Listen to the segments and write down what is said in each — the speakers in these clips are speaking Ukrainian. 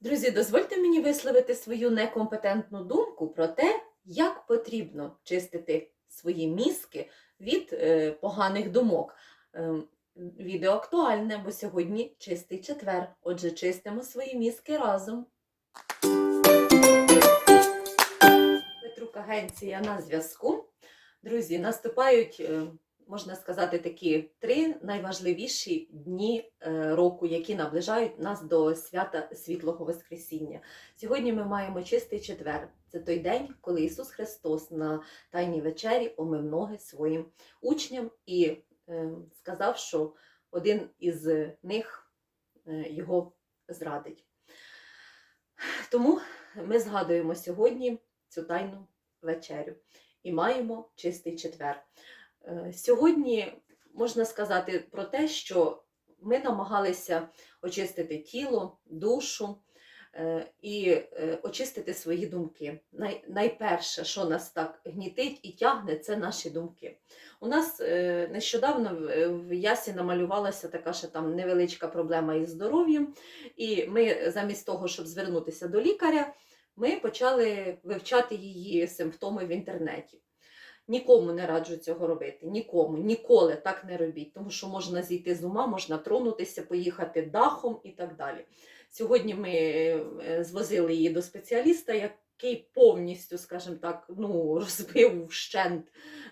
Друзі, дозвольте мені висловити свою некомпетентну думку про те, як потрібно чистити свої мізки від е, поганих думок. Ем, відео актуальне, бо сьогодні чистий четвер. Отже, чистимо свої мізки разом. Петрук Агенція на зв'язку. Друзі, наступають, е, можна сказати, такі три найважливіші дні е, року, які наближають нас до свята Світлого Воскресіння. Сьогодні ми маємо чистий четвер. Це той день, коли Ісус Христос на Тайній вечері омив ноги своїм учням і е, сказав, що один із них е, його зрадить. Тому ми згадуємо сьогодні цю тайну вечерю і маємо чистий четвер. Е, Сьогодні можна сказати про те, що ми намагалися очистити тіло, душу е, і е, очистити свої думки. Найперше, що нас так гнітить і тягне, це наші думки. У нас нещодавно в Ясі намалювалася така ще там невеличка проблема із здоров'ям, і ми замість того, щоб звернутися до лікаря, ми почали вивчати її симптоми в інтернеті. Нікому не раджу цього робити. Нікому, ніколи так не робіть, тому що можна зійти з ума, можна тронутися, поїхати дахом і так далі. Сьогодні ми е, звозили її до спеціаліста, який повністю, скажімо так, ну, розбив вщент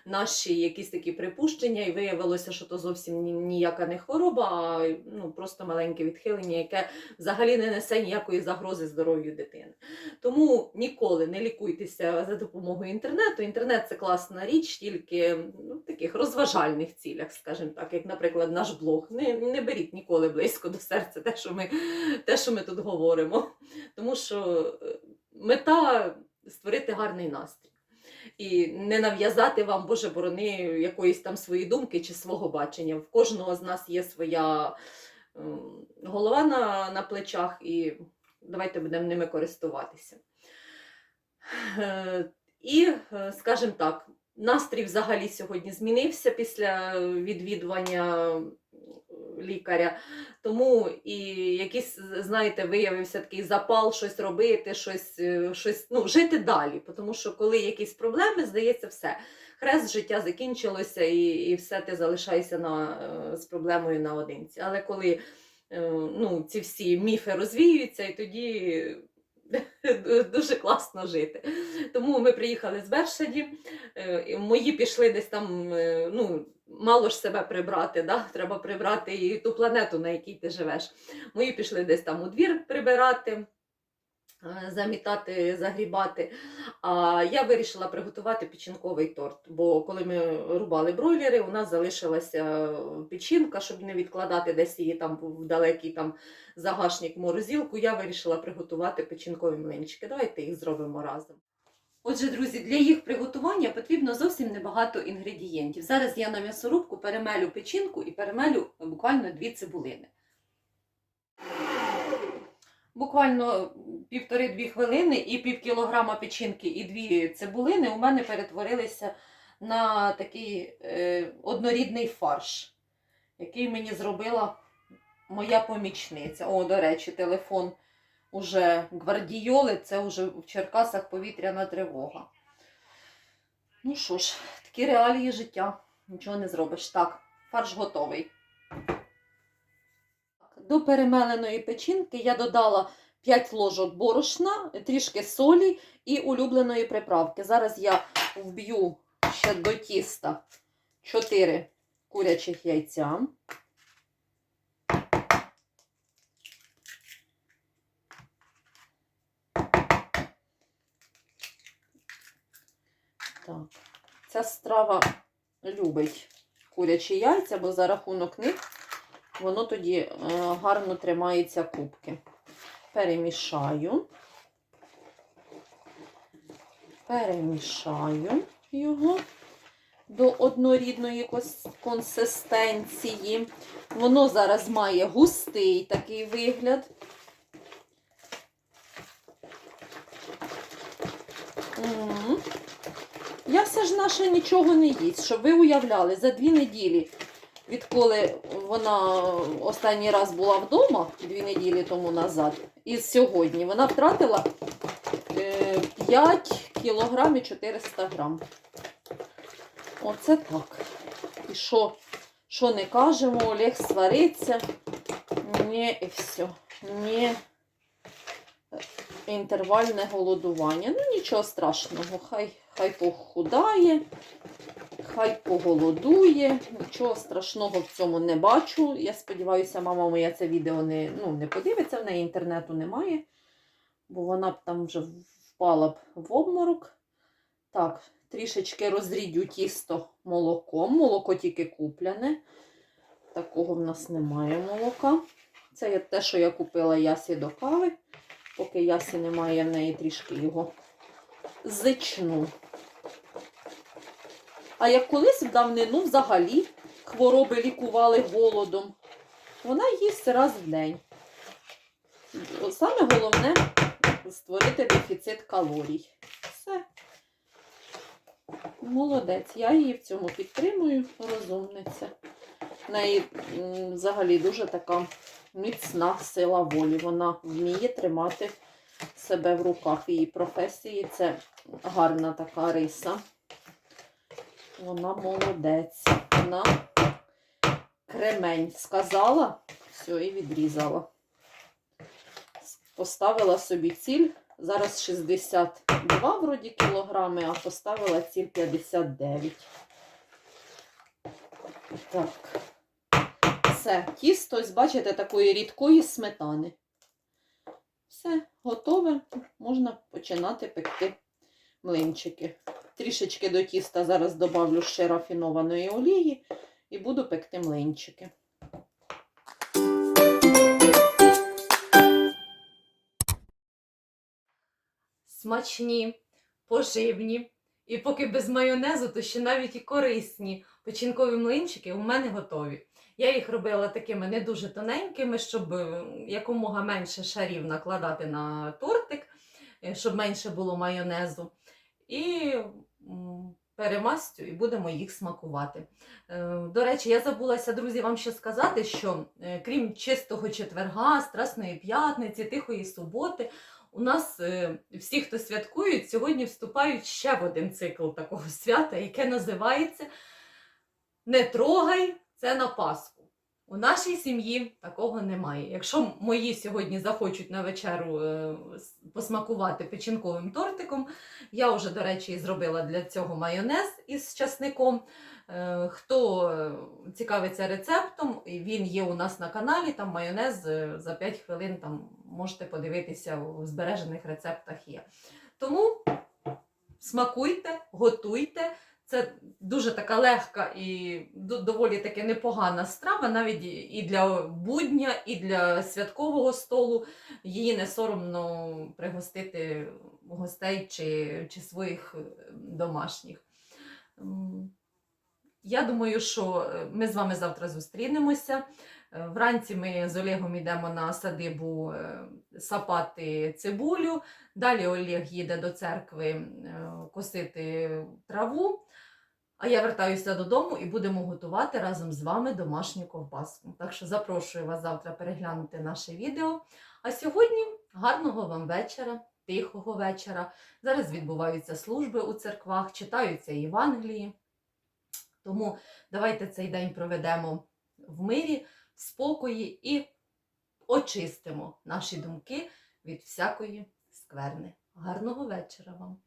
наші якісь такі припущення, і виявилося, що то зовсім ні- ніяка не хвороба, а ну, просто маленьке відхилення, яке взагалі не несе ніякої загрози здоров'ю дитини. Тому ніколи не лікуйтеся за допомогою інтернету. Інтернет це класна річ, тільки ну, в таких розважальних цілях, скажімо так, як, наприклад, наш блог. Не, не беріть ніколи близько до серця те, що ми, те, що ми тут говоримо. Тому що е, мета створити гарний настрій. І не нав'язати вам, Боже борони, якоїсь там свої думки чи свого бачення. В кожного з нас є своя ем, голова на, на плечах, і давайте будемо ними користуватися. Е, І, е, скажімо так, настрій взагалі сьогодні змінився після відвідування лікаря. Тому і якийсь, знаєте, виявився такий запал щось робити, щось, е, щось ну, жити далі. Тому що коли якісь проблеми, здається, все. Хрест життя закінчилося, і, і все ти залишаєшся на, е, з проблемою наодинці. Але коли е, ну, ці всі міфи розвіюються, і тоді дуже класно жити. Тому ми приїхали з Бершаді. е, Мої пішли десь там, е, ну, мало ж себе прибрати, да? треба прибрати і ту планету, на якій ти живеш. Мої пішли десь там у двір прибирати. Е, Замітати, загрібати. А я вирішила приготувати печінковий торт. Бо коли ми рубали бройлери, у нас залишилася печінка, щоб не відкладати десь її там в далекий там загашник морозилку, я вирішила приготувати печінкові млинчики. Давайте їх зробимо разом. Отже, друзі, для їх приготування потрібно зовсім небагато інгредієнтів. Зараз я на м'ясорубку перемелю печінку і перемелю буквально дві цибулини. Буквально півтори-дві хвилини і пів кілограма печінки і дві цибулини у мене перетворилися на такий е, однорідний фарш, який мені зробила моя помічниця. О, до речі, телефон уже гвардійоли, це вже в Черкасах повітряна тривога. Ну що ж, такі реалії життя. Нічого не зробиш. Так, фарш готовий. До перемеленої печінки я додала 5 ложок борошна, трішки солі і улюбленої приправки. Зараз я вб'ю ще до тіста 4 курячих яйця. Так. Ця страва любить курячі яйця, бо за рахунок них воно тоді е, гарно тримається кубки. Перемішаю. Перемішаю його до однорідної консистенції. Воно зараз має густий такий вигляд. Я все ж наше нічого не їсть, щоб ви уявляли, за дві неділі відколи вона останній раз була вдома дві неділі тому назад, і сьогодні вона втратила е, 5 кілограмів 400 грам. Оце так. І що, що не кажемо, Олег свариться. Ні, і все. Ні. Інтервальне голодування. Ну, нічого страшного. Хай, хай похудає, хай поголодує. Нічого страшного в цьому не бачу. Я сподіваюся, мама моя це відео не, ну, не подивиться, в неї інтернету немає, бо вона б там вже впала б в обморок. Так, трішечки розрідю тісто молоком. Молоко тільки купляне. Такого в нас немає молока. Це те, що я купила ясі до кави. Поки ясі немає, я в неї трішки його зичну. А як колись в давнину взагалі хвороби лікували голодом, вона їсть раз в день. Саме головне створити дефіцит калорій. Все. Молодець. Я її в цьому підтримую, розумниця. В неї взагалі дуже така міцна сила волі. Вона вміє тримати себе в руках. Її професії це гарна така риса. Вона молодець. Вона кремень сказала, все, і відрізала. Поставила собі ціль. Зараз 62 вроді кілограми, а поставила ціль 59. Так. Все, тісто, ось бачите, такої рідкої сметани. Все, готове. Можна починати пекти млинчики. Трішечки до тіста зараз добавлю ще рафінованої олії і буду пекти млинчики. Смачні, поживні. І поки без майонезу, то ще навіть і корисні печінкові млинчики у мене готові. Я їх робила такими не дуже тоненькими, щоб е, якомога менше шарів накладати на тортик, е, щоб менше було майонезу. І перемастю і будемо їх смакувати. Е, До речі, я забулася, друзі, вам ще сказати, що е, крім чистого четверга, Страсної п'ятниці, тихої суботи, у нас е, всі, хто святкують, сьогодні вступають ще в один цикл такого свята, яке називається Не трогай це на Пасху. У нашій сім'ї такого немає. Якщо мої сьогодні захочуть на вечеру посмакувати печінковим тортиком, я вже, до речі, зробила для цього майонез із часником. Е, Хто е, цікавиться рецептом, він є у нас на каналі, там майонез е, за 5 хвилин там можете подивитися у збережених рецептах є. Тому смакуйте, готуйте. Це дуже така легка і доволі таки непогана страва, навіть і- для будня, і для святкового столу. Її не соромно пригостити гостей чи, чи своїх е, домашніх. Я думаю, що е, ми з вами завтра зустрінемося. Е, Вранці ми з Олегом йдемо на садибу е, сапати цибулю. Далі Олег їде до церкви е, косити траву. А я вертаюся додому і будемо готувати разом з вами домашню ковбаску. Так що запрошую вас завтра переглянути наше відео. А сьогодні гарного вам вечора, тихого вечора. Зараз відбуваються служби у церквах, читаються Євангелії. Тому давайте цей день проведемо в мирі, спокої і очистимо наші думки від всякої скверни. Гарного вечора вам!